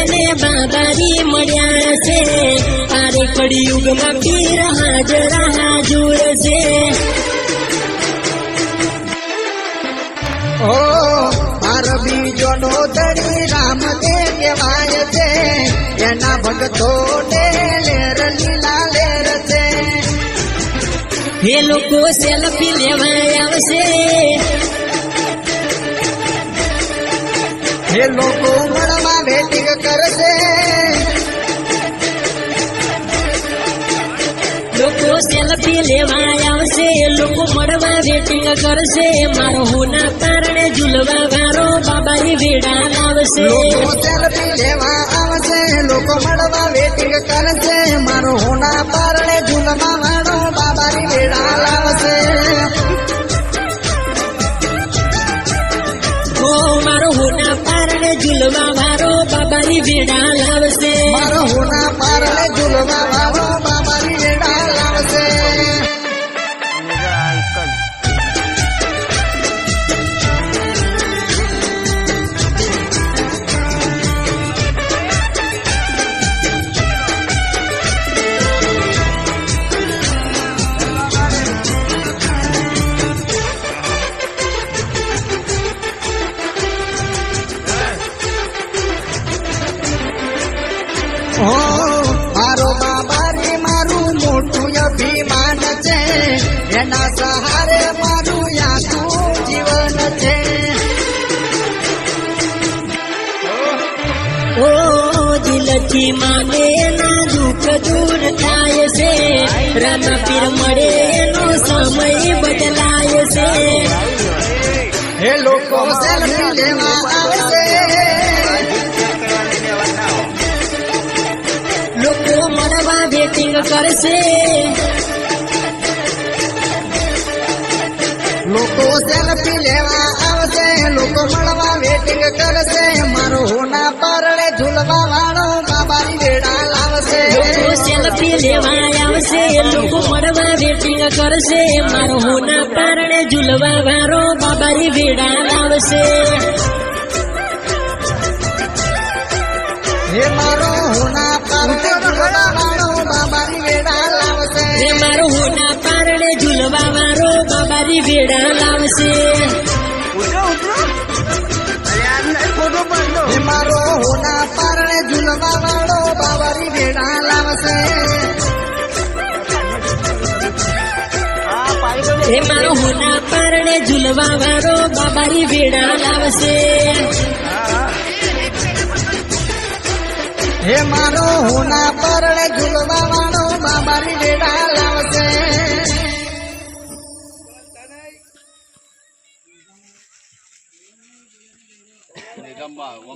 એને બાબારી મળ્યા છે. આરે કળિયુગમાં પીર હાજર હાજુર છે. ઓ માર બીજો નો રામ રામદેવ કહેવાય છે. એના ભગતો ને લેર લીલા લેર છે. એ લોકો સેલ્ફી લેવાય આવશે. એ લોકો મળવા વેટિંગ કરશે. લોકો સેલ્ફી લેવા આવશે લોકો મળવા વેટિંગ કરશે. મારો હોના કારણે ઝૂલવા વારો બાબાની વેડા લાવશે. લોકો સેલ્ફી લેવા આવશે લોકો મળવા વેટિંગ કરશે. મારો હોના કારણે ઝૂલવા વાળો બાબાની વેડા લાવશે. વેડા લાવશે. મારો હોના પારણે ઝૂલવા હો મારો બાબાજી મારું મોટું અભિમાન છે. એના સહારે મારું આખું જીવન છે. ઓ દિલથી માને દુઃખ દૂર થાય છે. રામા પીર મળે એનો સમય બદલાય છે. હે લોકો સેલ્ફી લેવા આવશે લોકો વેટિંગ કરશે લોકો સેલ્ફી લેવા આવશે લોકો મળવા વેટિંગ કરશે મારો હોના પરણે ઝૂલવા વાળો બાબાની વેડા લાવશે લોકો સેલ્ફી લેવા આવશે લોકો મળવા વેટિંગ કરશે મારો હોના પારણે ઝૂલવા વારો બાબારી વેડા લાવશે હે મારો હોના પરણે ઝૂલવા વાળો બાબાની ઝૂલવા વારો બાબારી ભેડા લાવશે. મારો હોના પારણે ઝૂલવા વાળો બાબાની ભેડા લાવશે. હે મારો હોના પારણે ઝૂલવા વાળો બાબારી ભેડા લાવશે. હે મારો હોના પરણે ઝૂલવા વાળો બાબારી વેડા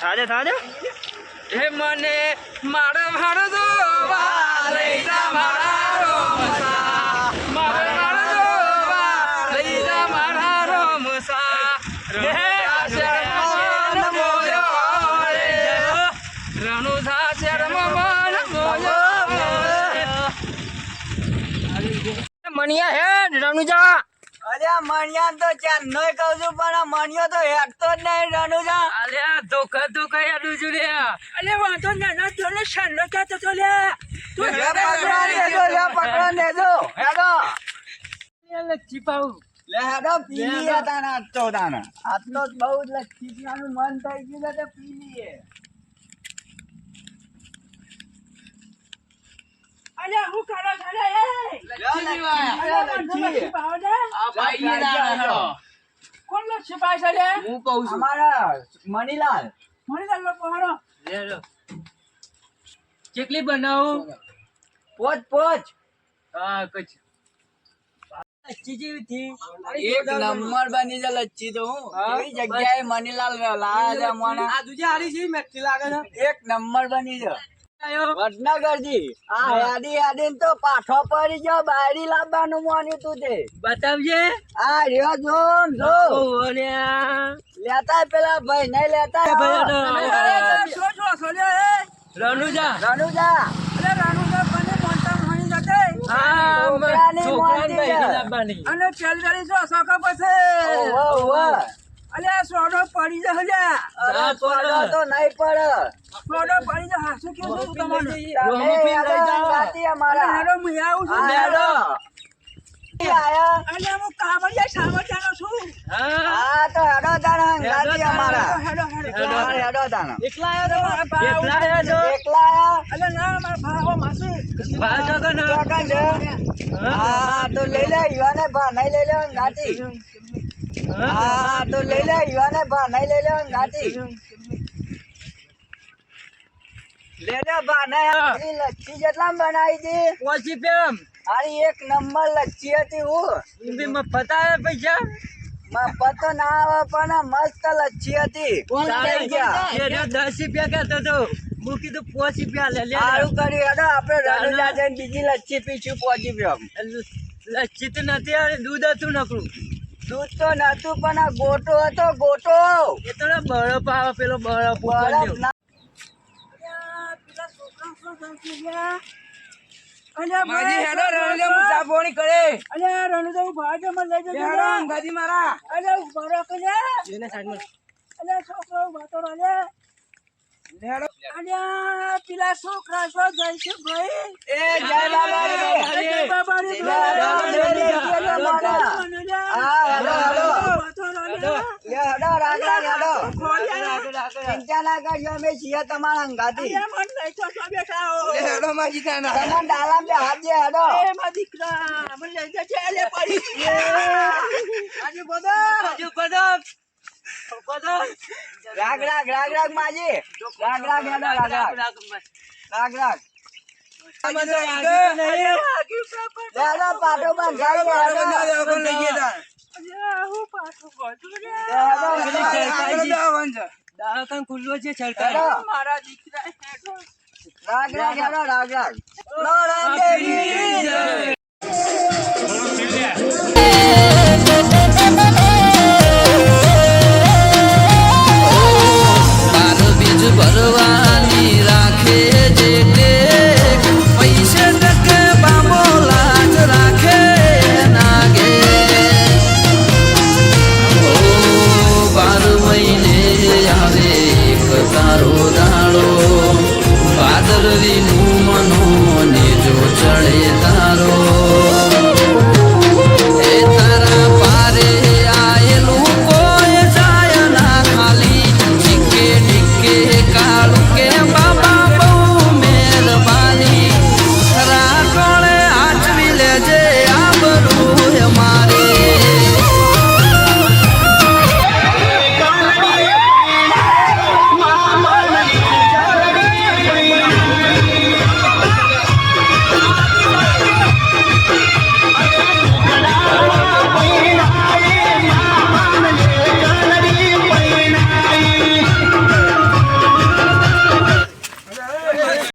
થાજે થાજે હે મને મારો ભાડો દો જા મારા રોમસા. મારો મણિયા હે રણુજા. અરે મણિયા તો ચાર નોય કહું છું પણ મણિયો તો હેઠતો જ નહીં રણુજા. અરે ધોકે ધોકે હેડું છું અરે વાંધો નાનો તો ને શરનો કહેતો તો લે? તું લે પકડો લેજો લે પકડો લેજો હેડો. લચ્છી પાઉ લે હેડો પી લીએ તાના આજ તો તાના બહુ લચ્છી મન થઈ ગયું છે પીલીએ. અલ્યા હું કરો એ! કોણ છે? કહું છું. અમારા મણીલાલ. ચેકલી બનાવું? પોચ પોચ. હા કચ લચ્છી જેવી થી એક નંબર બની છે લચ્છી તો હું. એવી જગ્યાએ મણીલાલ લાયા છે મને આ દુજે હારી છે મેઠી લાગે છે. એક નંબર બની છે. વડનગરજી આ તો પાછો પડી ગયો બાયડી લાવવાનું માન્યું તું તે. બતાવજે. આ રહ્યો જો જો. લેતા પેલા ભાઈ નહીં લેતા. છો છો છો લે રનુજા. રનુજા. અરે રનુજા બને મોંટા મણી જતે હા છોકરાની છોકરાની મોંટી છે. બહેરી લાવવાની. અને સોકા પછી. ઓહો, ઓહો. અલે સોડો પડી દે હલ્યા સોડો તો નહીં પડે. સોડો પડી દે હાસુ કે શું તમને તમે ગાતી અમારા હેડો હું આવું છું. હેડો. આયા. અલે હું કામડિયા સાવડિયાનો છું. આ તો હેડો દાણા ગાતી અમારા હેડો હેડો હેડો. દાણા એકલા આયો તો મારા ભાવ એકલા આયો એકલા આયા? અલે ના મારા ભાવ માસી. ભાજો તો ના ચોકન છે? હા તો લઈ લે યુવાને ભા નહીં લઈ લેવાનું ગાતી હા તો લઈ લે યુવાને ભા નહીં લઈ લેવાનું ગાતી લે લે ભા નહીં લચ્છી જેટલા બનાવી હતી પહોંચી પેમ આરી એક નંબર લચ્છી હતી હું. મફત પૈસા? મફત તો ના આવે પણ મસ્ત લચ્છી હતી. દસ રૂપિયા કહેતો તો હું કીધું પાંચ રૂપિયા લે લે. સારું કર્યું હેડો આપણે રણુજા જઈને બીજી લચ્છી પીછું પોચી ગયો લચ્છી તો નથી દૂધ હતું નકરું. દૂધ તો નતું પણ આ ગોટો હતો ગોટો. એ તો બરફ આવે પેલો બરફ બરફ ના છોકરો પેલા છોકરા છો જાય છે ભાઈ. એ જય. અલે જય છીએ તમારા અંગાથી. ડાલા બે હાથ દે હેડો. રાગ રાગ રાગ રાગ માજી. રાગ રાગ રાગ રાગ રાગ. રાગ પાટો બંધાઈ ખુલ્લો છે હેડો મારા દીકરા રાગ રાગ રાગ રાગ દેવી જય.